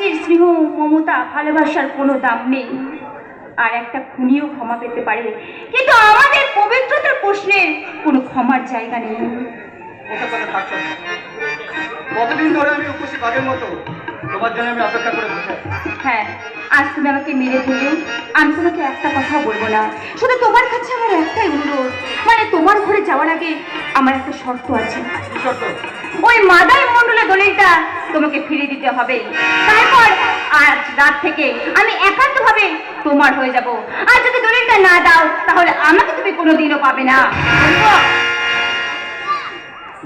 যে স্নেহ মমতা ভালোবাসার কোনো দাম নেই। আর একটা খুনিও ক্ষমা পেতে পারে। কিন্তু আমাদের পবিত্রতার প্রশ্নের কোনো ক্ষমার জায়গা নেই। ওসব কথা থাকছো। না। কতদিন ধরে আমি উপস্থিত আগের মতো? তোমার জন্য আমি অপেক্ষা করে বসে হ্যাঁ আজ তুমি আমাকে মেরে ফেললেও আমি তোমাকে একটা কথা বলব না। শুধু তোমার কাছে আমার একটাই অনুরোধ। মানে তোমার ঘরে যাওয়ার আগে আমার একটা শর্ত আছে। শর্ত? ওই মাদার মন্ডলের দলিলটা তোমাকে ফিরে দিতে হবে। তারপর আজ রাত থেকে আমি একান্তভাবে তোমার হয়ে যাব। আর যদি দলিলটা না দাও তাহলে আমাকে তুমি কোনোদিনও পাবে না।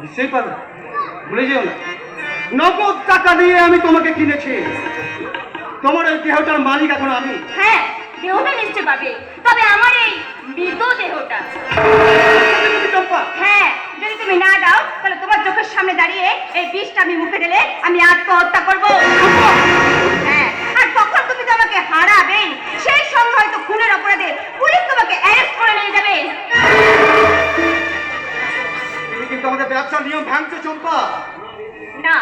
নিশ্চয়ই পারো ভুলে যেও না। নগদ টাকা দিয়ে আমি তোমাকে কিনেছি। তোমার ওই দেহটার মালিক এখন আমি। হ্যাঁ দেহটা নিশ্চয় পাবে। তবে আমার এই সামনে দাঁড়িয়ে এই বিষটা আমি মুখে দিলে আমি আত্মহত্যা করব। হ্যাঁ আর তখন তুমি তো আমাকে হারাবেই সেই সঙ্গে হয়তো খুনের অপরাধে পুলিশ তোমাকে অ্যারেস্ট করে নিয়ে যাবে। তুমি কিন্তু আমাদের ব্যবসার নিয়ম ভাঙছো চম্পা। না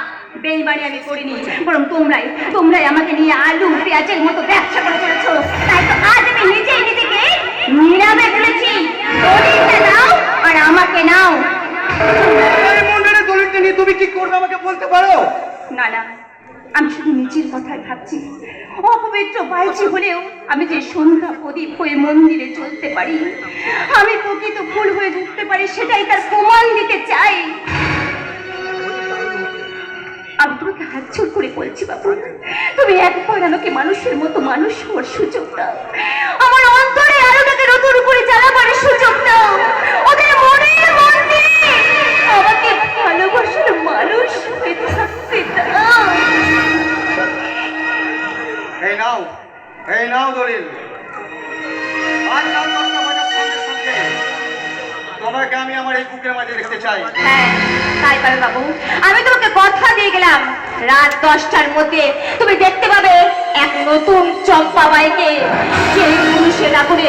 বেইমানি আমি করিনি। বরং তোমরাই তোমরাই আমাকে নিয়ে আলু পেঁয়াজের মতো ব্যবসা তুমি কি করবে আমাকে বলতে পারো? না না, আমি শুধু নিজের কথাই ভাবছি। অপবিত্র বাইচি হলেও আমি যে সন্ধ্যা প্রদীপ হয়ে মন্দিরে চলতে পারি, আমি প্রকৃত ফুল হয়ে ঢুকতে পারি, সেটাই তার প্রমাণ দিতে চাই। আমি তোমাকে হাত জোর করে বলছি, বাবু, তুমি একবার আমাকে মানুষের মতো মানুষ হওয়ার সুযোগ দাও দলিল। আমি আমার এই বুকের মাঝে হ্যাঁ তাই পাবে বাবু। আমি তোমাকে কথা দিয়ে গেলাম। রাত দশটার মধ্যে তুমি দেখতে পাবে এক নতুন চম্পা বাইকে সেই পুরুষে একটু করে